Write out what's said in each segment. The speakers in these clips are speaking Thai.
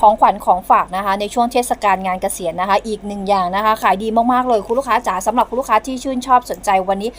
ของขวัญของฝากนะคะ ในช่วงเทศกาลงานเกษียณนะคะ อีกหนึ่งอย่างนะคะ ขายดีมากๆเลยคุณลูกค้าจ๋าสำหรับคุณลูกค้าที่ชื่นชอบสนใจวันนี้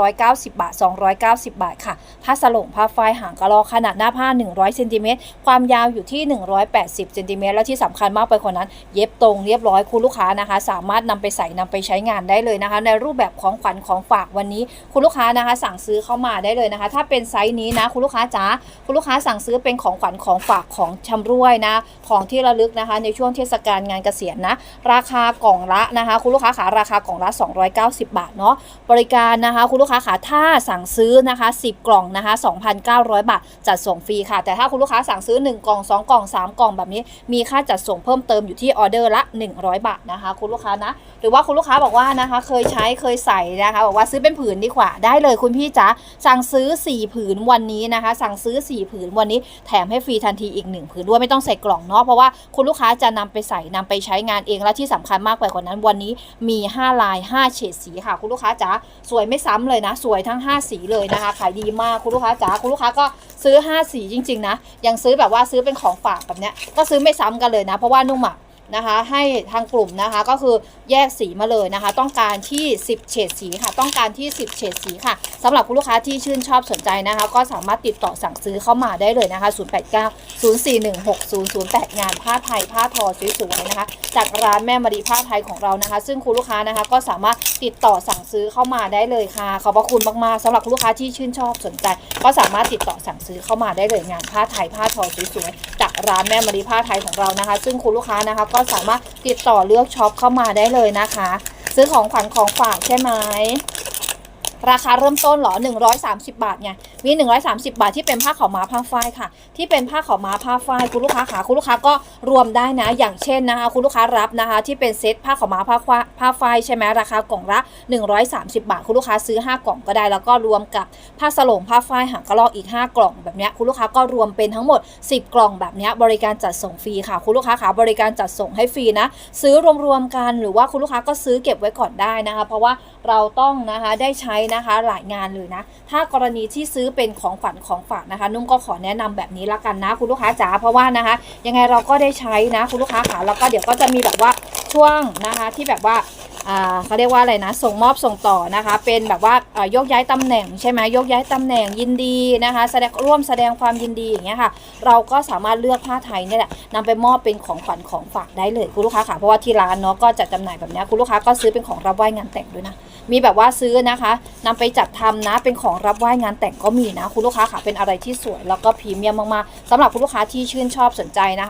290 บาท 290 บาทค่ะ ผ้าสลงผ้าฝ้ายหางกะลอขนาดหน้าผ้า 100เซนติเมตรความยาวอยู่ที่ 180เซนติเมตรและที่สำคัญมากไปกว่านั้น เย็บตรงเรียบร้อยคุณลูกค้านะคะ สามารถนำไปใส่นำไปใช้งานได้เลยนะคะ ในรูปแบบของขวัญของฝากวันนี้ คุณลูกค้านะคะ สั่งซื้อเข้ามาได้เลยนะคะ ถ้าเป็นไซส์นี้นะคุณลูกค้าจ๋าคุณลูกค้าสั่งซื้อเป็นของขวัญของฝากของชำร่วยนะของที่ระลึกนะคะ ในช่วงเทศกาลงานเกษียณนะ ราคากล่องละนะคะ คุณลูกค้าขาราคากล่องละ 290 บาทเนาะบริการนะคะ คุณลูกค้าขาถ้าสั่งซื้อนะคะ 10 กล่องนะคะ 2,900 บาท จัดส่งฟรีค่ะ แต่ถ้าคุณลูกค้าสั่งซื้อ 1 กล่อง 2 กล่อง 3 กล่องแบบนี้ มีค่าจัดส่งเพิ่มเติมอยู่ที่ออเดอร์ละ 100 บาทนะคะ คุณลูกค้านะ หรือว่าคุณลูกค้าบอกว่านะคะ เคยใช้เคยใส่นะคะบอกว่าซื้อเป็นผืนดีกว่าได้เลยคุณพี่จ๋าสั่งซื้อ 4 ผืนวันนี้นะคะ สั่งซื้อ 4 ผืนวันนี้แถมให้ฟรีทันทีอีก 1 ผืนด้วยไม่ต้องใส่กล่องเนาะเพราะว่าคุณลูกค้าจะนำไปใส่นำไปใช้งานเองและที่สำคัญมากไปกว่านั้นวันนี้มี 5 ลาย 5 เฉดสีค่ะ คุณลูกค้าจ๋าสวยไม่ซ้ำเลยนะ สวยทั้ง 5 สีเลยนะคะ ขายดีมากคุณลูกค้าจ๋าคุณลูกค้าก็ซื้อ 5 สีจริง ๆ นะ ยังซื้อแบบว่าซื้อเป็นของฝากแบบเนี้ยก็ซื้อไม่ซ้ำกันเลยนะ เพราะว่านุ่มอะนะคะให้ทางกลุ่มนะคะก็คือแยกสีมาเลยนะคะ ต้องการที่ 10 เฉดสีค่ะ ต้องการที่ 10 เฉดสีค่ะสำหรับคุณลูกค้าที่ชื่นชอบสนใจนะคะ ก็สามารถติดต่อสั่งซื้อเข้ามาได้เลยนะคะ 089 6008 งานผ้าไทยผ้าทอสวยๆนะคะ จากร้านแม่มารีผ้าไทยของเรานะคะ ซึ่งคุณลูกค้านะคะก็สามารถติดต่อสั่งซื้อเข้ามาได้เลยค่ะ ขอบพระคุณมากๆสำหรับคุณลูกค้าที่ชื่นชอบสนใจ ก็สามารถติดต่อสั่งซื้อเข้ามาได้เลยงานผ้าไทยผ้าทอสวยๆจากร้านแม่มารีผ้าไทยของเรานะคะ ซึ่งคุณลูกค้านะคะก็สามารถติดต่อเลือกช็อปเข้ามาได้เลยนะคะ ซื้อของขวัญของฝากใช่ไหมราคาเริ่มต้นเหรอ 130 บาทไง มี130บาทที่เป็นผ้าขาวม้าผ้าฝ้ายค่ะ ที่เป็นผ้าขาวม้าผ้าฝ้ายคุณลูกค้าขาคุณลูกค้าก็รวมได้นะ อย่างเช่นนะคะ คุณลูกค้ารับนะคะ ที่เป็นเซตผ้าขาวม้าผ้าฝ้ายผ้าฝ้ายใช่ไหมราคากล่องละ130บาท คุณลูกค้าซื้อ5กล่องก็ได้ แล้วก็รวมกับผ้าสลงผ้าฝ้ายหางกระรอกอีก5กล่องแบบนี้คุณลูกค้าก็รวมเป็นทั้งหมด10กล่องแบบนี้บริการจัดส่งฟรีค่ะ คุณลูกค้าขาบริการจัดส่งให้ฟรีนะซื้อรวมๆกันหรือว่าคุณลูกค้าก็ซื้อเก็บไว้ก่อนได้นะคะ เพราะว่าเราต้องนะคะได้ใช้นะคะหลายงานเลยนะ ถ้ากรณีที่ซื้อเป็นของขวัญของฝากนะคะ นุ่มก็ขอแนะนำแบบนี้ละกันนะ คุณลูกค้าจ๋าเพราะว่านะคะ ยังไงเราก็ได้ใช้นะ คุณลูกค้าขาแล้วก็เดี๋ยวก็จะมีแบบว่าช่วงนะคะที่แบบว่าเขาเรียกว่าอะไรนะ ส่งมอบส่งต่อนะคะ เป็นแบบว่าอ่ายกย้ายตำแหน่งใช่ไหมยกย้ายตำแหน่งยินดีนะคะ แสดงร่วมแสดงความยินดีอย่างเงี้ยค่ะ เราก็สามารถเลือกผ้าไทยนี่แหละนำไปมอบเป็นของขวัญของฝากได้เลยคุณลูกค้าค่ะเพราะว่าที่ร้านเนาะก็จัดจำหน่ายแบบนี้คุณลูกค้าก็ซื้อเป็นของรับไหว้งานแต่งด้วยนะ มีแบบว่าซื้อนะคะนำไปจัดทำนะเป็นของรับไหว้งานแต่งก็มีนะ คุณลูกค้าค่ะเป็นอะไรที่สวยแล้วก็พรีเมียมมากๆสำหรับคุณลูกค้าที่ชื่นชอบสนใจนะ